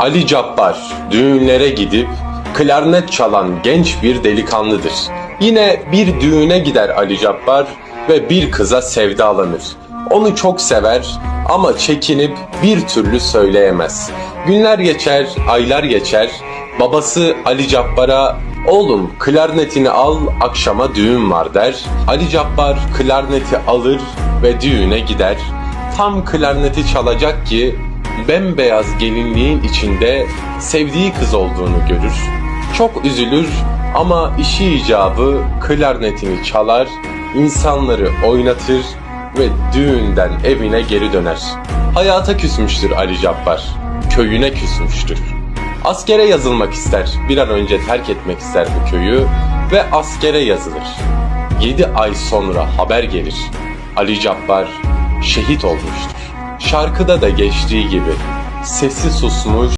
Ali Cabbar düğünlere gidip klarnet çalan genç bir delikanlıdır. Yine bir düğüne gider Ali Cabbar ve bir kıza sevdalanır. Onu çok sever ama çekinip bir türlü söyleyemez. Günler geçer, aylar geçer. Babası Ali Cabbar'a Oğlum klarnetini al akşama düğün var der. Ali Cabbar klarneti alır ve düğüne gider. Tam klarneti çalacak ki bembeyaz gelinliğin içinde sevdiği kız olduğunu görür. Çok üzülür ama işi icabı klarnetini çalar, insanları oynatır ve düğünden evine geri döner. Hayata küsmüştür Ali Cabbar, köyüne küsmüştür. Askere yazılmak ister, bir an önce terk etmek ister bu köyü ve askere yazılır. 7 ay sonra haber gelir. Ali Cabbar şehit olmuştur. Şarkıda da geçtiği gibi sesi susmuş,